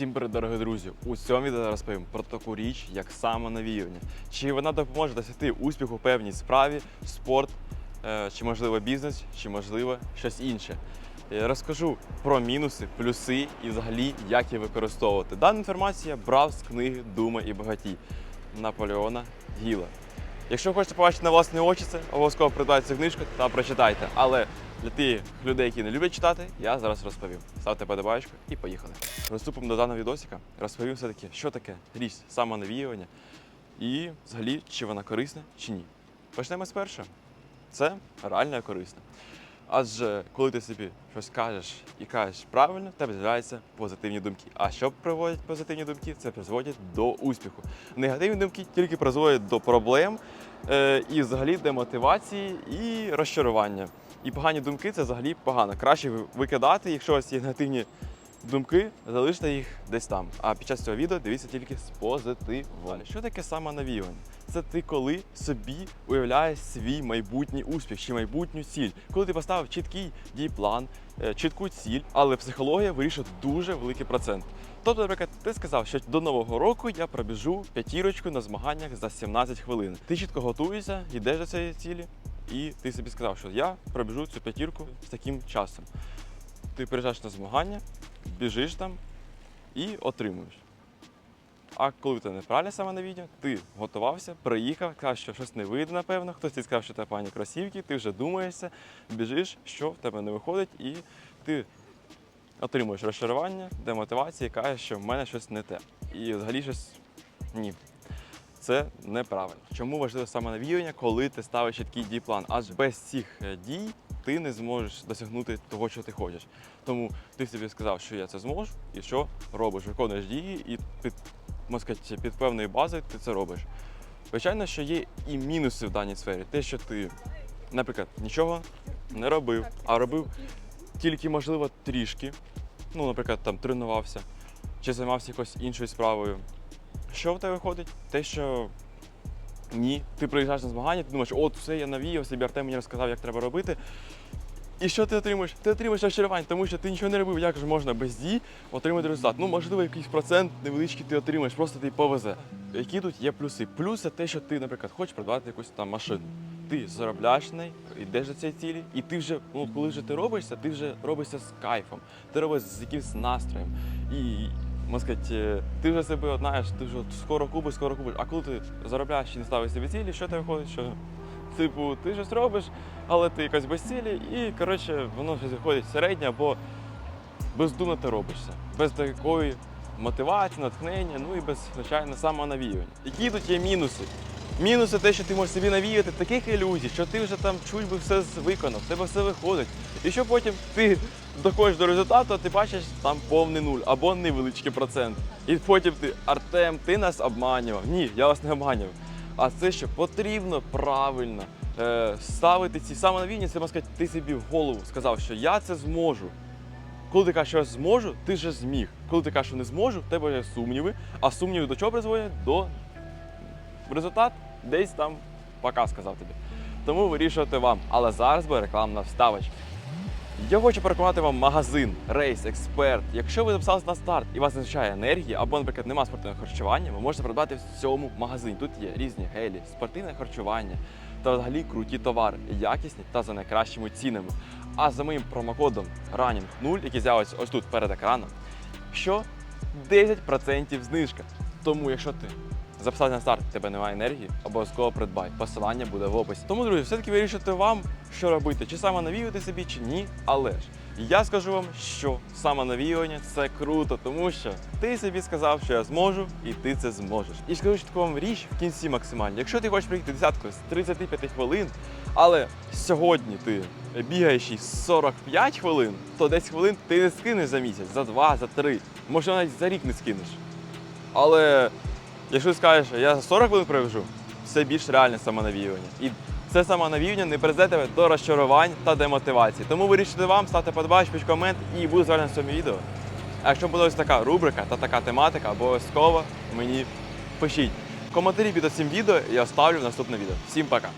Всім привіт, дорогі друзі! У цьому відео розповім про таку річ, як самонавіювання. Чи вона допоможе досягти успіху в певній справі, спорт, е, чи можливо бізнес, чи можливо щось інше. Е, Розкажу про мінуси, плюси і взагалі як її використовувати. Дана інформація брав з книги Дума і багаті Наполеона Гіла. Якщо хочете побачити на власні очі це, обов'язково придбайте книжку та прочитайте. Але для тих людей, які не люблять читати, я зараз розповім. Ставте подобаєчку і поїхали. Приступимо до даного відосика. Розповім все-таки, що таке річ самонавіювання і взагалі, чи вона корисна, чи ні. Почнемо з першого. Це реально і корисно. Адже коли ти собі щось кажеш і кажеш правильно, тебе з'являються позитивні думки. А що приводять позитивні думки? Це призводять до успіху. Негативні думки тільки призводять до проблем е, і взагалі демотивації і розчарування. І погані думки це взагалі погано. Краще викидати, якщо у вас є негативні думки, залиште їх десь там. А під час цього відео дивіться тільки з позитивом. Що таке самонавіювання? Це ти коли собі уявляєш свій майбутній успіх чи майбутню ціль. Коли ти поставив чіткий дій-план, е, чітку ціль, але психологія вирішує дуже великий процент. Тобто, наприклад, ти сказав, що до нового року я пробіжу п'ятірочку на змаганнях за 17 хвилин. Ти чітко готуєшся, йдеш до цієї цілі, і ти собі сказав, що я пробіжу цю п'ятірку з таким часом. Ти приїжджаєш на змагання, біжиш там і отримуєш. А коли в тебе неправильне саме на відео, ти готувався, приїхав, казав, що щось не вийде, напевно, хтось тобі сказав, що це пані кросівки, ти вже думаєшся, біжиш, що в тебе не виходить, і ти отримуєш розчарування, демотивацію і кажеш, що в мене щось не те. І взагалі щось ні. Це неправильно. Чому важливо саме навіювання, коли ти ставиш чіткий дій-план? Адже без цих е, дій ти не зможеш досягнути того, що ти хочеш. Тому ти собі сказав, що я це зможу, і що робиш? Виконуєш дії, і під, сказати, під певною базою ти це робиш. Звичайно, що є і мінуси в даній сфері. Те, що ти, наприклад, нічого не робив, а робив тільки, можливо, трішки. Ну, наприклад, там тренувався чи займався якоюсь іншою справою. Що в тебе виходить? Те, що ні, ти приїжджаєш на змагання, ти думаєш, от все, я навіяв собі, Артем мені розказав, як треба робити. І що ти отримуєш? Ти отримуєш розчарування, тому що ти нічого не робив, як ж можна без дій отримати результат. Ну, можливо, якийсь процент невеличкий ти отримаєш, просто ти повезе. Які тут є плюси? Плюс це те, що ти, наприклад, хочеш придбати якусь там машину. Ти заробляєш неї, йдеш до цієї цілі, і ти вже, ну коли вже ти робишся, ти вже робишся з кайфом, ти робиш з якимось настроєм. І можна сказати, е, ти вже себе знаєш, ти вже скоро купиш, скоро купиш. А коли ти заробляєш і не ставиш собі цілі, що ти виходить? Що типу, ти щось робиш, але ти якось без цілі, і коротше, воно щось виходить середнє або бездумно ти робишся. Без такої мотивації, натхнення, ну і без, звичайно, самонавіювання. Які тут є мінуси? Мінуси те, що ти можеш собі навіяти таких ілюзій, що ти вже там чуть би все виконав, в тебе все виходить. І що потім ти доходиш до результату, а ти бачиш там повний нуль або невеличкий процент. І потім ти, Артем, ти нас обманював. Ні, я вас не обманював. А це що потрібно правильно е, ставити ці самонавіяння, це можна сказати, ти собі в голову сказав, що я це зможу. Коли ти кажеш, що я зможу, ти вже зміг. Коли ти кажеш, що не зможу, в тебе є сумніви, а сумніви до чого призводять? До результат десь там пока сказав тобі. Тому вирішувати вам. Але зараз буде рекламна вставочка. Я хочу порекомендувати вам магазин Рейс Експерт. Якщо ви записалися на старт і вас не вистачає енергії, або, наприклад, немає спортивного харчування, ви можете придбати в цьому магазині. Тут є різні гелі, спортивне харчування та взагалі круті товари, якісні та за найкращими цінами. А за моїм промокодом RUNNING0, який з'явиться ось тут перед екраном, що 10% знижка. Тому, якщо ти записався на старт, тебе немає енергії, обов'язково придбай. Посилання буде в описі. Тому, друзі, все-таки вирішити вам, що робити, чи саме навіювати собі, чи ні. Але ж я скажу вам, що самонавіювання це круто, тому що ти собі сказав, що я зможу, і ти це зможеш. І скажу таку вам річ в кінці максимально. Якщо ти хочеш прийти десятку з 35 хвилин, але сьогодні ти бігаєш і 45 хвилин, то 10 хвилин ти не скинеш за місяць, за два, за три. Може навіть за рік не скинеш. Але якщо скажеш, я за 40 хвилин провяжу, це більш реальне самонавіювання. І це самонавіювання не призведе тебе до розчарувань та демотивації. Тому вирішуйте вам, ставте подбач, пишіть комент і буду з в цьому відео. А якщо буде така рубрика та така тематика, обов'язково мені пишіть. Коментарі під цим відео я ставлю в наступне відео. Всім пока!